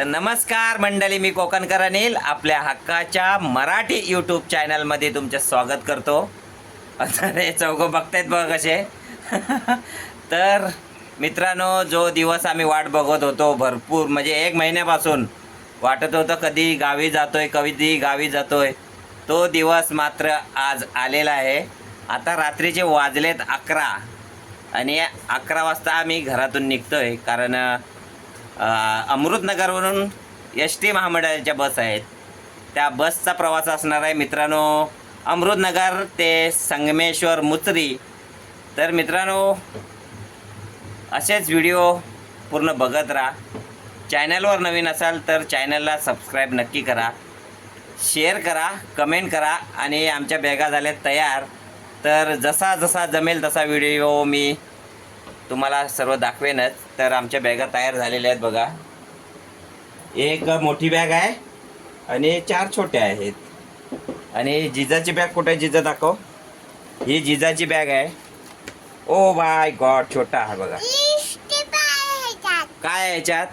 तर नमस्कार मंडळी मी कोकणकर अनिल. आपल्या हक्काच्या मराठी यूट्यूब चॅनलमध्ये तुमचं स्वागत करतो. आता हे चौघं बघतायत बघ कसे. तर मित्रांनो जो दिवस आम्ही वाट बघत होतो भरपूर म्हणजे एक महिन्यापासून वाटत होतं कधी गावी जातोय कधी गावी जातोय. तो दिवस मात्र आज आलेला आहे. आता रात्रीचे वाजलेत अकरा. आणि अकरा वाजता आम्ही घरातून निघतोय कारण अमृतनगरवरून एस टी महामंडळाच्या बस आहेत. त्या बसचा प्रवास असणार आहे. मित्रांनो अमृतनगर ते संगमेश्वर मुचरी. तर मित्रांनो असेच व्हिडिओ पूर्ण बघत राहा. चॅनलवर नवीन असाल तर चॅनलला सबस्क्राईब नक्की करा. शेअर करा कमेंट करा आणि आमच्या बॅगा झाल्या तयार. तर जसा जसा जमेल तसा व्हिडिओ मी तुम्हाला सर्व दाखवेनच. तर आमच्या बॅगा तयार झालेल्या आहेत बघा. एक मोठी बॅग आहे आणि चार छोट्या आहेत. आणि जिजाची बॅग कुठे जिजा दाखव. ही जिजाची बॅग आहे. ओ बाय गॉड छोटा आहे बघा. काय आहे याच्यात.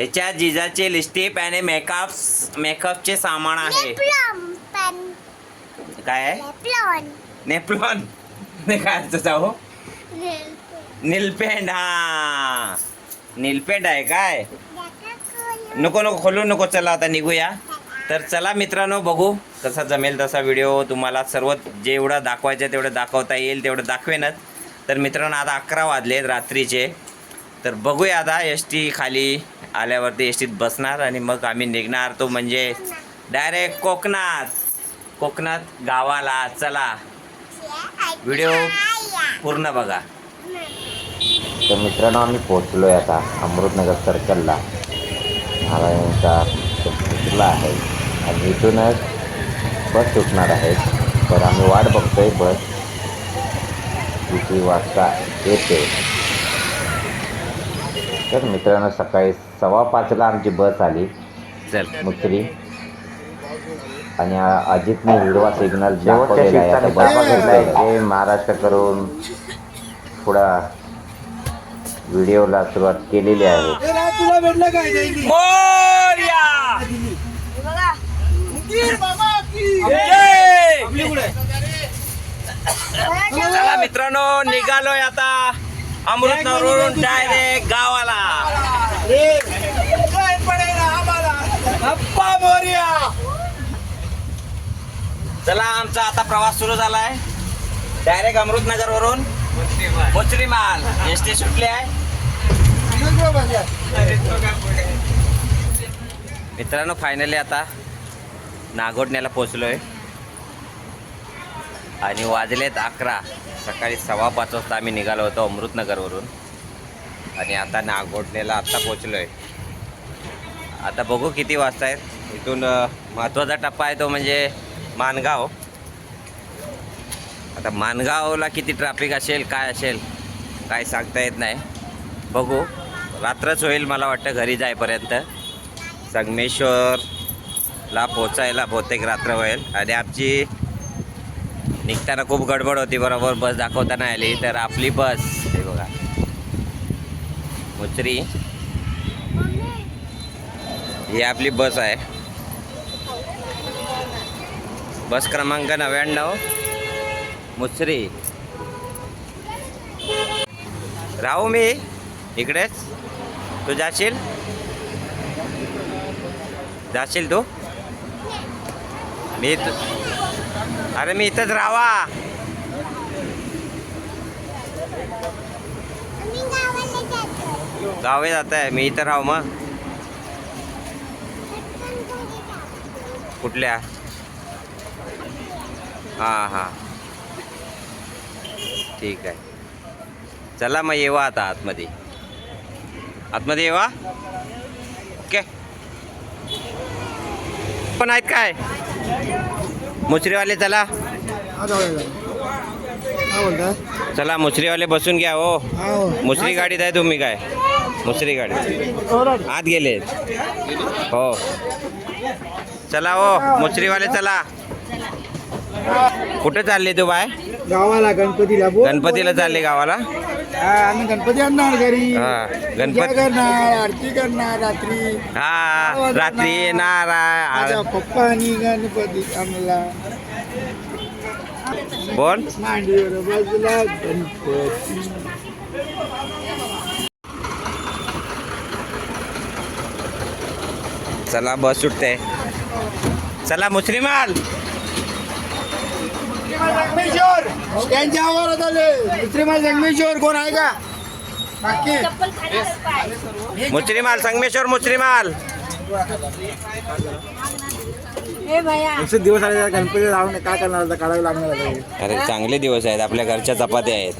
याच्यात जिजाचे लिस्टिप आणि मेकअप मेकअपचे सामान आहे. काय आहे. नेपलॉन काय लेप्लॉन. नीलपेंड हा. नीलपेंड आहे काय? नको नको खोलू नको चला आता निघूया. तर चला मित्रांनो बघू कसा जमेल तसा व्हिडिओ तुम्हाला सर्व जेवढं दाखवायचं तेवढं दाखवता येईल तेवढं दाखवेनच. तर मित्रांनो आता अकरा वाजलेत रात्रीचे. तर बघूया आता एस टी खाली आल्यावरती एस टीत बसणार आणि मग आम्ही निघणार. तो म्हणजे डायरेक्ट कोकणात. कोकणात गावाला. चला. व्हिडिओ पूर्ण बघा. तर मित्रांनो आम्ही पोचलो आहे आता अमृतनगर सर्कलला नारायणचा पोचला आहे. आणि इथूनच बस सुटणार आहे. तर आम्ही वाट बघतोय बस किती वाजता येते. तर मित्रांनो सकाळी सव्वा पाचला आमची बस आली. चल. मुसरी आणि अजितने हिरवा सिग्नल दाखवलेला आहे हे महाराष्ट्र करून पुढं व्हिडिओला सुरुवात केलेली आहे चला मित्रांनो निघालोय आता अमृतनगरवरून डायरेक्ट गावाला काय पडेल आम्हाला अप्पा मोर्या चला आमचा आता प्रवास सुरू झालाय. डायरेक्ट अमृतनगरवरून मुचरीमाल एस टी सुटली आहे. मित्रांनो फायनली आता नागोडण्याला पोचलोय आणि वाजलेत अकरा. सकाळी सव्वा पाच वाजता आम्ही निघालो होतो अमृतनगरवरून. आणि आता नागोडण्याला आत्ता पोचलोय आता बघू किती वाजता आहेत इथून महत्त्वाचा टप्पा आहे तो म्हणजे मानगाव. आता मानगावला किती ट्रॅफिक असेल काय असेल काय सांगता येत नाही. बघू रात्रच होईल मला वाटतं घरी जाईपर्यंत. संगमेश्वरला पोचायला बहुतेक रात्र होईल. आणि आमची निघताना खूप गडबड होती बरोबर बस दाखवताना आली तर आपली बस हे बघा. मुचरी. ही आपली बस आहे. बस क्रमांक नव्याण्णव. मुसरी. राहू मी. इकडेच. तू जाशील? जाशील तू? मी तु- अरे मी इथंच राहा. गावे जात. आहे मी इथं राहू मग. कुठल्या? हां हां. ठीक आहे. चला मग येवा आता आतमध्ये. आतमध्ये येवा? ओके. पण आहेत काय? मुचरीवाले चला. चला मुसरीवाले बसून घ्या हो हो. मुसरी गाडीत आहे तुम्ही काय? मुसरी गाडी. आत गेले. हो. चला हो मुसरीवाले चला. कुठे चालले तू बाय? गावाला गणपतीला बोल. गणपतीला चालले गावाला? हा, आम्ही गणपती आणणार घरी. हा, पूजा गणपती करणार आरती करणार रात्री. हा रात्री येणार माझ्या आ- पप्पा आणि गणपती आम्हाला. मांडीवर बाजूला गणपती. चला बस सुटते चला संगमेश्वर त्यांच्या आवारात आले. मित्रिमाल संगमेश्वर कोण आहे का? बाकी. मुश्रीमाल संगमेश्वर मुश्रीमाल. एकशे दिवस आले गणपती राहून काय करणार आता? काढावं लागणार. अरे चांगले दिवस आहेत. आपल्या घरच्या चपात्या आहेत.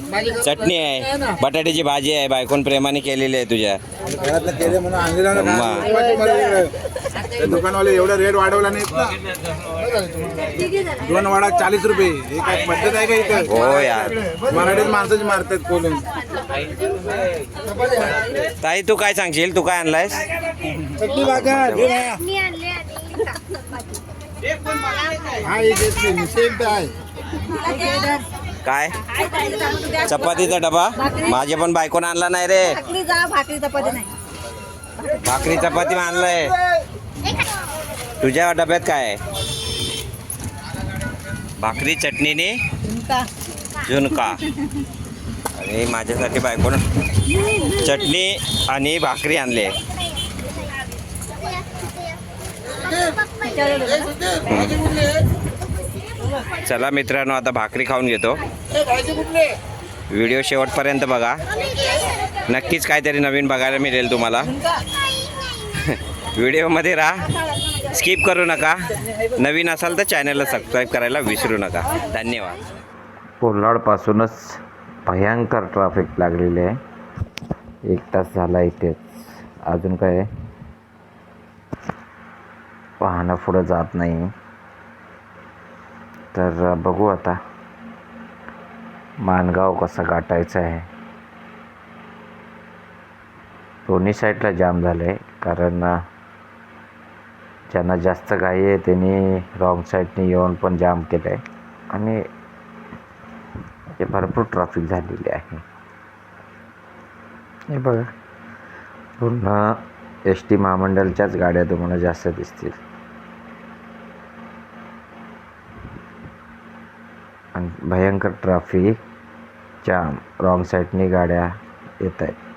चटणी आहे. बटाट्याची भाजी आहे. बायकोन प्रेमाने केलेली आहे तुझ्या. घरातलं केले म्हणून त्या दुकानवाले एवढा रेट वाढवला नाहीत ना. दोन वाडा चाळीस रुपये. हे काय पद्धत आहे का इथं? हो यार. मराठीत माणसाची मारतात खोलून ताई तू काय सांगशील? तू काय आणलायस? चटणी भाकर हे बघा. मी आणले आणि हा एक सेम सेम आहे. काय? चपातीचा डबा? माझे पण बायकोन आणला नाही रे. भाकरी जा भाकरी चपाती नाही. भाकरी चपाती आणलाय. तुझ्या डब्यात काय आहे? भाकरी चटणीने झुणका. आणि माझ्यासाठी बायकोन चटणी आणि भाकरी आणले. चला मित्रांनो आता भाकरी खाऊन घेतो. व्हिडिओ शेवटपर्यंत बघा. नक्कीच काहीतरी नवीन बघायला मिळेल तुम्हाला. व्हिडिओमध्ये राहा. स्किप करू नका. नवीन असाल तर चॅनलला सबस्क्राईब करायला विसरू नका. धन्यवाद. कोल्हाडपासूनच भयंकर ट्रॅफिक लागलेली आहे. एक तास झाला इथेच. अजून काय? वाहनं पुढं जात नाही. तर बघू आता. मानगाव कसा गाठायचं आहे. दोन्ही साईडला जाम झालं आहे कारण ज्यांना जास्त घाई आहे त्यांनी रॉंग साईडने येऊन पण जाम केलं आहे आणि हे भरपूर ट्रॅफिक झालेली आहे. हे बघा. पूर्ण एस टी महामंडळच्याच गाड्या तुम्हाला जास्त दिसतील. आणि भयंकर ट्रॅफिक जाम रॉंग साईडनी गाड्या येत आहेत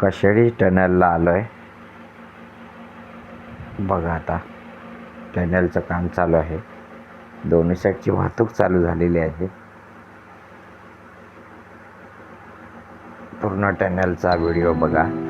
कशेळी टनलला आलो आहे बघा आता. टनलचं काम चालू आहे. दोन्ही साईडची वाहतूक चालू झालेली आहे. पूर्ण टनलचा व्हिडिओ बघा.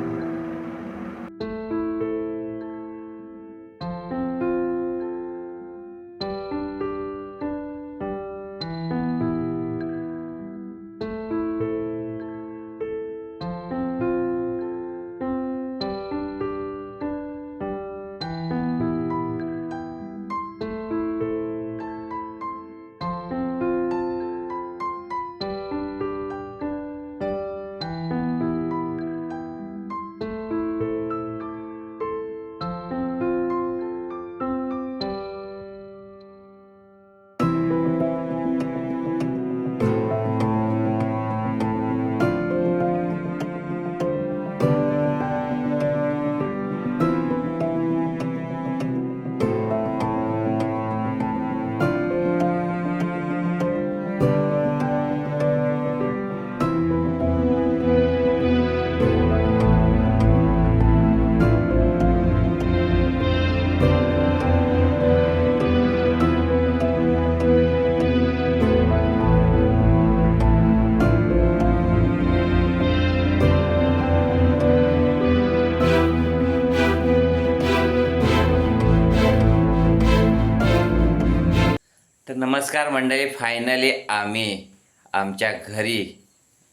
नमस्कार मंडळी फायनली आम्ही आमच्या घरी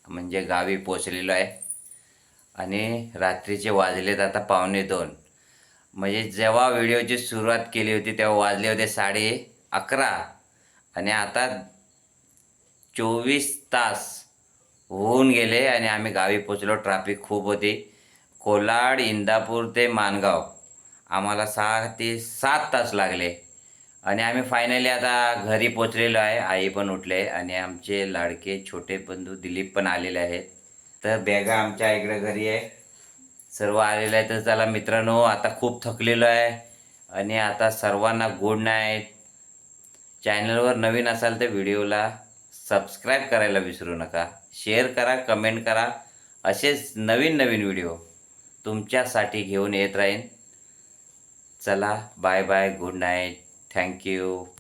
म्हणजे गावी पोचलेलो आहे. आणि रात्रीचे वाजलेत आता पावणे दोन. म्हणजे जेव्हा व्हिडिओची सुरुवात केली होती तेव्हा वाजले होते साडे अकरा. आणि आता चोवीस तास होऊन गेले आणि आम्ही गावी पोचलो ट्रॅफिक खूप होती. कोलाड इंदापूर ते मानगाव. आम्हाला सहा ते सात तास लागले. आणि आम्ही फायनली आता घरी पोचलेलो आहे. आई पण उठले आणि आमचे लाडके छोटे बंधू दिलीप पण आलेले आहेत. तर बॅगा आमच्या इकडे घरी आहे. सर्व आलेलं आहे तर चला मित्रांनो आता खूप थकलेलो आहे आणि आता सर्वांना गुड नाईट चॅनलवर नवीन असाल तर व्हिडिओला सबस्क्राईब करायला विसरू नका. शेअर करा कमेंट करा. असेच नवीन नवीन व्हिडिओ तुमच्यासाठी घेऊन येत राहीन. चला bye bye good night Thank you.